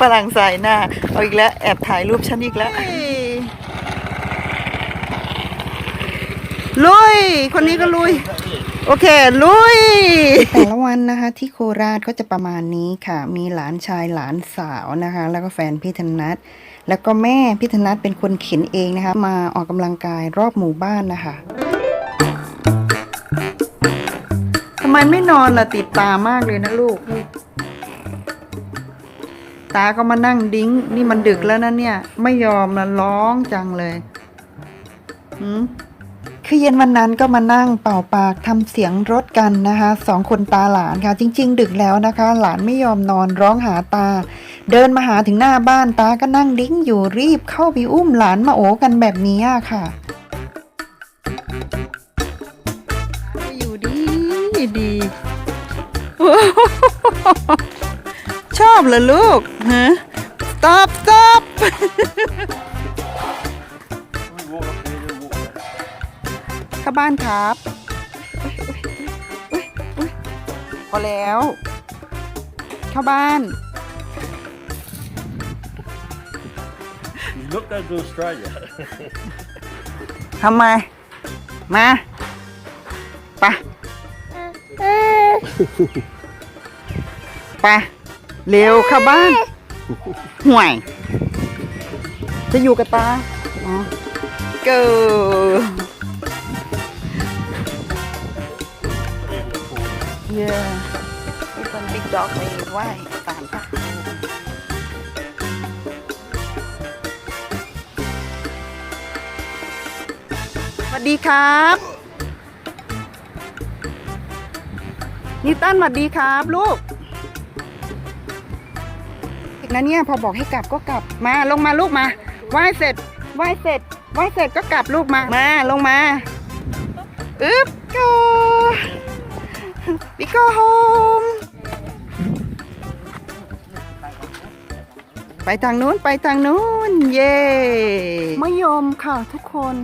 ฝรั่งใส่หน้า เอาอีกแล้ว แอบถ่ายรูปฉันอีกแล้ว ลุย คนนี้ก็ลุย โอเค ลุย แต่ละวันนะคะ ที่โคราชก็จะประมาณนี้ค่ะ มีหลานชายหลานสาวนะคะ แล้วก็แฟนพี่ธนัทแล้วก็แม่พี่ธนัทเป็นคนเข็นเองนะคะ มาออกกำลังกายรอบหมู่บ้านนะคะทำไมไม่นอนล่ะติดตามากเลยนะลูก ตาก็มานั่งดิ้ง นี่มันดึกแล้วนะเนี่ย ไม่ยอมนะร้องจังเลยหืมคือเย็นวันนั้นก็มานั่งเป่าปากทำเสียงรถกันนะคะสองคนตาหลานค่ะ จริง ๆ ดึกแล้วนะคะ หลานไม่ยอมนอนร้องหาตา เดินมาหาถึงหน้าบ้านตาก็นั่งดิ้งอยู่รีบเข้าไปอุ้มหลานมาโอกันแบบนี้ค่ะอยู่ดีดี อบเหรอลูกฮะ stop stop เข้าบ้านครับอุ๊ยอุ๊ยอุ๊ยพอแล้ว เข้าบ้าน You look going to Australia. ทำไม มาไปไป เร็วเข้าบ้านห่วย จะอยู่กับตาอ๋อเกิเย่มีคนบิ๊กด็อกไปไหว้ศาลพระภูมิสวัสดีครับนิตันสวัสดีครับลูก อีกนะเนี่ยพอบอกให้กลับก็กลับมาลงมาลูกมาไหว้เสร็จไหว้เสร็จไหว้เสร็จก็กลับลูกมามาลงมาอึ๊บก็ปิโกโฮมไปทางนู้นไปทางนู้น เย่มะยมค่ะทุกคน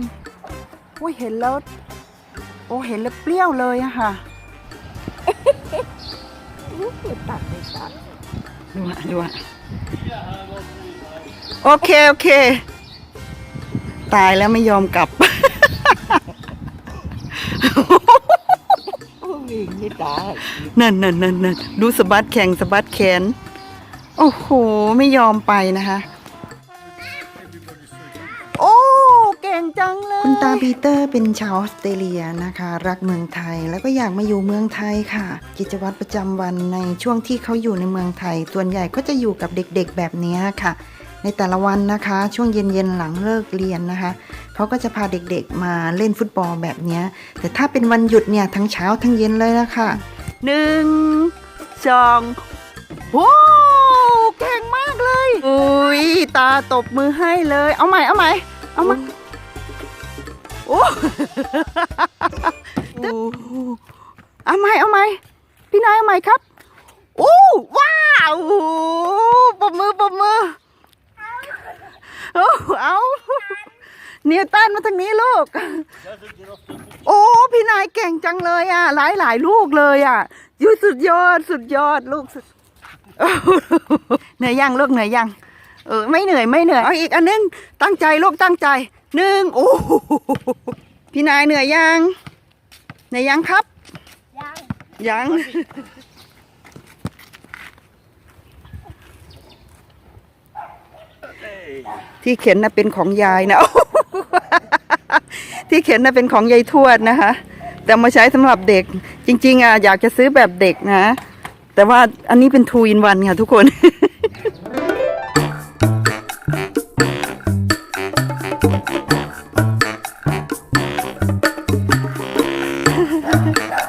โอ้ยเห็นแล้ว โอ้เห็นแล้วเปรี้ยวเลยอะค่ะตัดเลยตัด ดูอะดูอะโอเค โอเค ตายแล้วไม่ยอมกลับวิ่งไม่ได้นั่นนั่นนั่นนั่นดูสะบัดแข่งสะบัดแขน โอ้โห ไม่ยอมไปนะคะ คุณตาปีเตอร์เป็นชาวออสเตรเลียนะคะ รักเมืองไทยแล้วก็อยากมาอยู่เมืองไทยค่ะ กิจวัตรประจำวันในช่วงที่เขาอยู่ในเมืองไทย ส่วนใหญ่ก็จะอยู่กับเด็กๆแบบนี้ค่ะ ในแต่ละวันนะคะ ช่วงเย็นๆหลังเลิกเรียนนะคะเขาก็จะพาเด็กๆมาเล่นฟุตบอลแบบนี้แต่ถ้าเป็นวันหยุดเนี่ยทั้งเช้าทั้งเย็นเลยละค่ะหนึ่งสองโอ้เก่งมากเลยอุ้ยตาตบมือให้เลย เอาใหม่เอาใหม่เอามา โอ้โอ้เอาใหม่เอาใหม่พี่นายเอาใหม่ครับโอ้ว้าวโอ้ปรบมือปรบมือโอ้เอานิวตันมาทางนี้ลูก โอ้ พี่นายเก่งจังเลยอะ หลายหลายลูกเลยอะอยูสุดยอดสุดยอดลูกสุดเหนื่อยยังลูกเหนื่อยยังเออไม่เหนื่อยไม่เหนื่อยเอาอีกอันนึงตั้งใจลูกตั้งใจ หนึ่งโอ้โหพี่นายเหนื่อยยังเหนื่อยยังครับยังที่เข็นนะเป็นของยายนะที่เข็นนะเป็นของยายทวดนะคะ แต่มาใช้สำหรับเด็ก จริง ๆอะอยากจะซื้อแบบเด็กนะ แต่ว่าอันนี้เป็นทูอินวันค่ะทุกคน Yeah. Ờ.